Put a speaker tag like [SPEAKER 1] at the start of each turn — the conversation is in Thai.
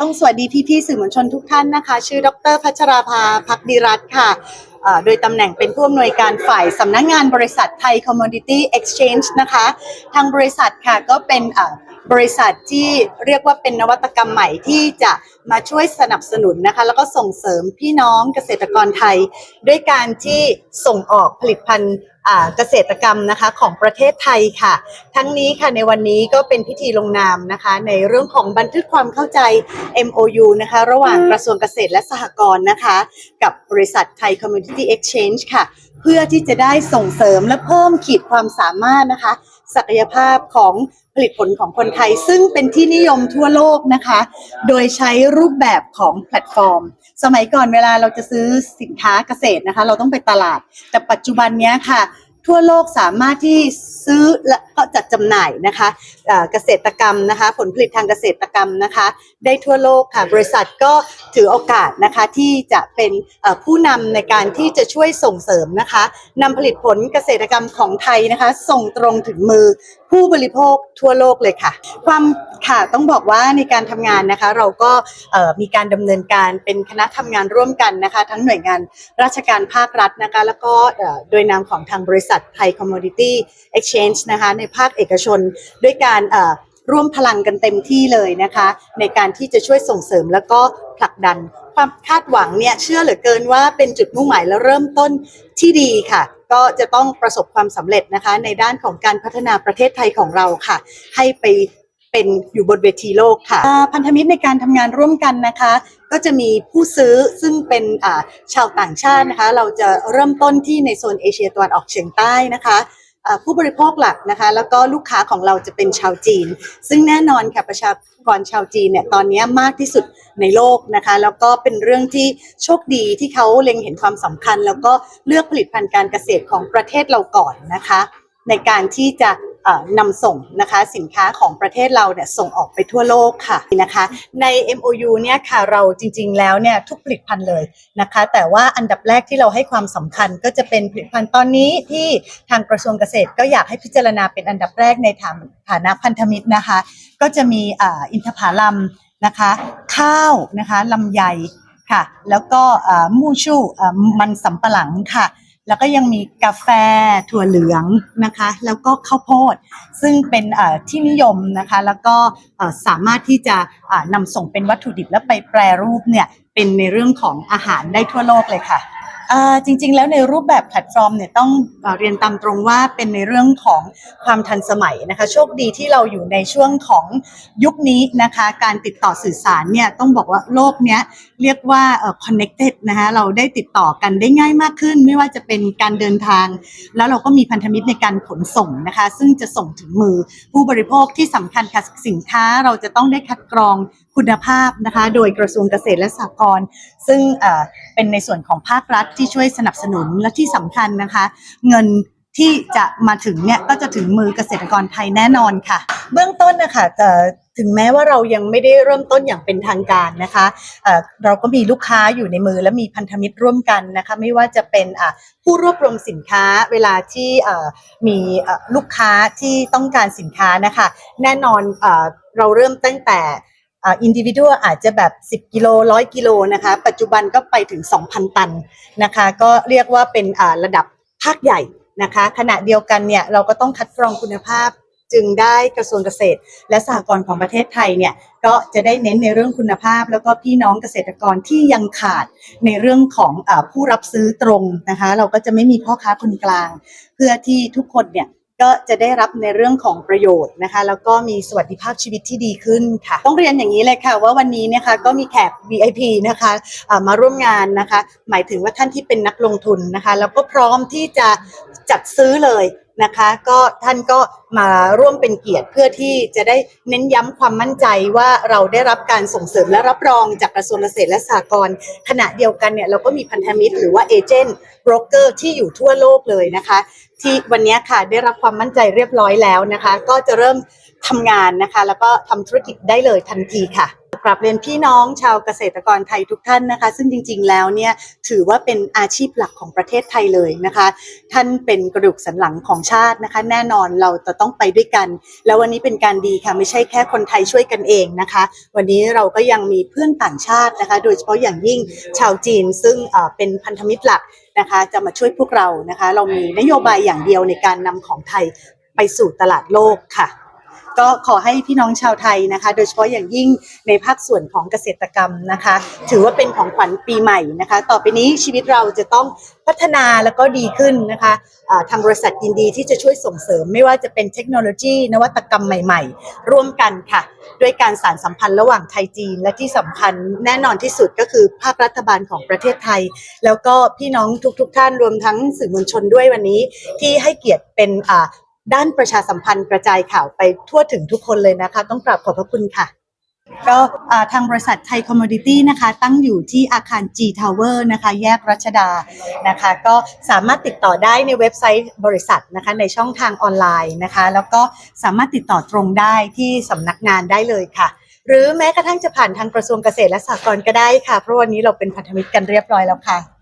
[SPEAKER 1] ต้องสวัสดีพี่ๆสื่อมวลชนทุกท่านนะคะ ชื่อดร พัชราภาพักดีรัตน์ค่ะโดยตำแหน่งเป็นผู้อำนวยการฝ่ายสำนักงานบริษัทไทยคอมมอดิตี้เอ็กซ์ชแนนะคะ ทางบริษัทค่ะก็เป็น บริษัทที่เรียกว่าเป็นนวัตกรรมใหม่ที่จะมาช่วยสนับสนุนนะคะ แล้วก็ส่งเสริมพี่น้องเกษตรกรไทย ด้วยการที่ส่งออกผลิตภัณฑ์เกษตรกรรมนะคะของประเทศไทยค่ะ ทั้งนี้ค่ะในวันนี้ก็เป็นพิธีลงนามนะคะ ในเรื่องของบันทึกความเข้าใจ MOU นะคะ ระหว่างกระทรวงเกษตรและสหกรณ์นะคะ กับบริษัทไทย Community Exchange ค่ะ เพื่อที่จะได้ส่งเสริมและเพิ่มขีดความสามารถนะคะ ศักยภาพของผลิตผลของคนไทย ซึ่งเป็นที่นิยมทั่วโลกนะคะ โดยใช้รูปแบบของแพลตฟอร์ม สมัยก่อนเวลาเราจะซื้อสินค้าเกษตรนะคะ เราต้องไปตลาด แต่ปัจจุบันนี้ค่ะ ทั่วโลกสามารถที่ซื้อและก็จัดจำหน่ายนะคะเอ่อเกษตรกรรมนะคะ ผลผลิตทางเกษตรกรรมนะคะ ได้ทั่วโลกค่ะ บริษัทก็ถือโอกาสนะคะที่จะเป็นผู้นำในการที่จะช่วยส่งเสริมนะคะนำผลิตผลเกษตรกรรมของไทยนะคะ ส่งตรงถึงมือผู้บริโภคทั่วโลกเลยค่ะ ความค่ะต้องบอกว่าในการทำงานนะคะ เราก็มีการดำเนินการเป็นคณะทำงานร่วมกันนะคะ ทั้งหน่วยงานราชการภาครัฐนะคะ แล้วก็โดยนามของทางบริษัทไทยคอมมอดิตี้เอ็กชแนนะคะในภาคเอกชนด้วยการร่วมพลังกันเต็มที่เลยนะคะ ในการที่จะช่วยส่งเสริมแล้วก็ผลักดัน ความคาดหวังเนี่ยเชื่อเหลือเกินว่าเป็นจุดมุ่งหมายและเริ่มต้นที่ดีค่ะ ก็จะต้องประสบความสำเร็จนะคะ ในด้านของการพัฒนาประเทศไทยของเราค่ะ ให้ไป เป็นอยู่บนเวทีโลกค่ะพันธมิตรในการทำงานร่วมกันนะคะ ก็จะมีผู้ซื้อซึ่งเป็นชาวต่างชาตินะคะ เราจะเริ่มต้นที่ในโซนเอเชียตะวันออกเฉียงใต้นะคะผู้บริโภคหลักนะคะ แล้วก็ลูกค้าของเราจะเป็นชาวจีน ซึ่งแน่นอนค่ะประชากรชาวจีนเนี่ยตอนนี้มากที่สุดในโลกนะคะ แล้วก็เป็นเรื่องที่โชคดีที่เขาเล็งเห็นความสำคัญ แล้วก็เลือกผลิตภัณฑ์การเกษตรของประเทศเราก่อนนะคะ ในการที่จะ นำส่งนะคะสินค้าของประเทศเราเนี่ยส่งออกไปทั่วโลกค่ะนะคะใน MOU เนี่ยค่ะเราจริง ๆ แล้วเนี่ยทุกผลิตภัณฑ์เลยนะคะแต่ว่าอันดับแรกที่เราให้ความสำคัญก็จะเป็นผลิตภัณฑ์ตอนนี้ที่ทางกระทรวงเกษตรก็อยากให้พิจารณาเป็นอันดับแรกในฐานฐานะพันธมิตรนะคะก็จะมีอ,อินทผลัมนะคะข้าวนะคะลำไยค่ะแล้วก็มูชูมันสำปะหลังค่ะ แล้วก็ยังมีกาแฟถั่วเหลืองนะคะ แล้วก็ข้าวโพด ซึ่งเป็นที่นิยมนะคะ แล้วก็สามารถที่จะนำส่งเป็นวัตถุดิบและไปแปรรูปเนี่ยเป็นในเรื่องของอาหารได้ทั่วโลกเลยค่ะจริงๆ แล้วในรูปแบบแพลตฟอร์มเนี่ยต้องเรียนตามตรงว่าเป็นในเรื่องของความทันสมัยนะคะ โชคดีที่เราอยู่ในช่วงของยุคนี้นะคะ การติดต่อสื่อสารเนี่ยต้องบอกว่าโลกเนี้ย เรียกว่าเอ่อ connected นะคะเราได้ติดต่อกันได้ง่ายมากขึ้น ไม่ว่าจะเป็นการเดินทาง แล้วเราก็มีพันธมิตรในการขนส่งนะคะ ซึ่งจะส่งถึงมือผู้บริโภคที่สำคัญค่ะสินค้าเราจะต้องได้คัดกรองคุณภาพนะคะ โดยกระทรวงเกษตรและสหกรณ์ซึ่งเอ่อเป็นในส่วนของภาครัฐที่ช่วยสนับสนุนและที่สำคัญนะคะ เงินที่จะมาถึงเนี่ยก็จะถึงมือเกษตรกรไทยแน่นอนค่ะ เบื้องต้นนะคะ ถึงแม้ว่าเรายังไม่ได้เริ่มต้นอย่างเป็นทางการนะคะเอ่อเราก็มีลูกค้าอยู่ในมือและมีพันธมิตรร่วมกันนะคะไม่ว่าจะเป็นผู้รวบรวมสินค้าเวลาที่มีลูกค้าที่ต้องการสินค้านะคะแน่นอนเอ่อเราเริ่มตั้งแต่อินดิวิ u a l อาจจะแบบ 10 กิโลร้อยกิโลนะคะปัจจุบันก็ไปถึง 2,000 ตันนะคะก็เรียกว่าเป็นระดับภาคใหญ่นะคะขณะเดียวกันเนี่ยเราก็ต้องคัดกรองคุณภาพ จึงได้กระทรวงเกษตร และสหกรณ์ของประเทศไทยเนี่ยก็จะได้เน้นในเรื่องคุณภาพ แล้วก็พี่น้องเกษตรกรที่ยังขาดในเรื่องของอผู้รับซื้อตรงนะคะ เราก็จะไม่มีพ่อค้าคนกลาง เพื่อที่ทุกคนเนี่ยก็จะได้รับในเรื่องของประโยชน์นะคะ แล้วก็มีสวัสดิภาพชีวิตที่ดีขึ้นค่ะ ต้องเรียนอย่างนี้เลยค่ะ ว่าวันนี้นะคะก็มีแขก VIP นะคะมาร่วมงานนะคะ หมายถึงว่าท่านที่เป็นนักลงทุนนะคะ แล้วก็พร้อมที่จะ จัดซื้อเลยนะคะ ก็ท่านก็มาร่วมเป็นเกียรติเพื่อที่จะได้เน้นย้ำความมั่นใจว่าเราได้รับการส่งเสริมและรับรองจากกระทรวงเกษตรและสหกรณ์ขณะเดียวกันเนี่ยเราก็มีพันธมิตรหรือว่าเอเจนต์โบรกเกอร์ที่อยู่ทั่วโลกเลยนะคะ ที่วันนี้ค่ะได้รับความมั่นใจเรียบร้อยแล้วนะคะ ก็จะเริ่ม ทำงานนะคะ แล้วก็ทำธุรกิจได้เลยทันทีค่ะกราบเรียนพี่น้องชาวเกษตรกรไทยทุกท่านนะคะ ซึ่งจริงๆแล้วเนี่ยถือว่าเป็นอาชีพหลักของประเทศไทยเลยนะคะ ท่านเป็นกระดูกสันหลังของชาตินะคะ แน่นอนเราจะต้องไปด้วยกัน แล้ววันนี้เป็นการดีค่ะไม่ใช่แค่คนไทยช่วยกันเองนะคะ วันนี้เราก็ยังมีเพื่อนต่างชาตินะคะ โดยเฉพาะอย่างยิ่งชาวจีน ซึ่งเอ่อเป็นพันธมิตรหลักนะคะจะมาช่วยพวกเรานะคะ เรามีนโยบายอย่างเดียวในการนำของไทยไปสู่ตลาดโลกค่ะ ก็ขอให้พี่น้องชาวไทยนะคะ โดยเฉพาะอย่างยิ่งในภาคส่วนของเกษตรกรรมนะคะ ถือว่าเป็นของขวัญปีใหม่นะคะ ต่อไปนี้ชีวิตเราจะต้องพัฒนาแล้วก็ดีขึ้นนะคะทางบริษัทยินดีที่จะช่วยส่งเสริม ไม่ว่าจะเป็นเทคโนโลยี นวัตกรรมใหม่ ๆ ร่วมกันค่ะ ด้วยการสานสัมพันธ์ระหว่างไทยจีน และที่สำคัญแน่นอนที่สุดก็คือภาครัฐบาลของประเทศไทย แล้วก็พี่น้องทุกๆทท่านรวมทั้งสื่อมวลชนด้วยวันนี้ ที่ให้เกียรติเป็นอ่า ด้านประชาสัมพันธ์กระจายข่าวไปทั่วถึงทุกคนเลยนะคะ ต้องกราบขอบพระคุณค่ะ ก็ทางบริษัทไทยคอมม o ดิตี้นะคะ ตั้งอยู่ที่อาคาร G Tower นะคะ แยกรัชดานะคะ ก็สามารถติดต่อได้ในเว็บไซต์บริษัทนะคะ ในช่องทางออนไลน์นะคะ แล้วก็สามารถติดต่อตรงได้ที่สำนักงานได้เลยค่ะ หรือแม้กระทั่งจะผ่านทางกระทรวงเกษตรและสหกรณ์ก็ได้ค่ะ เพราะวันนี้เราเป็นพันธมิตรกันเรียบร้อยแล้วค่ะ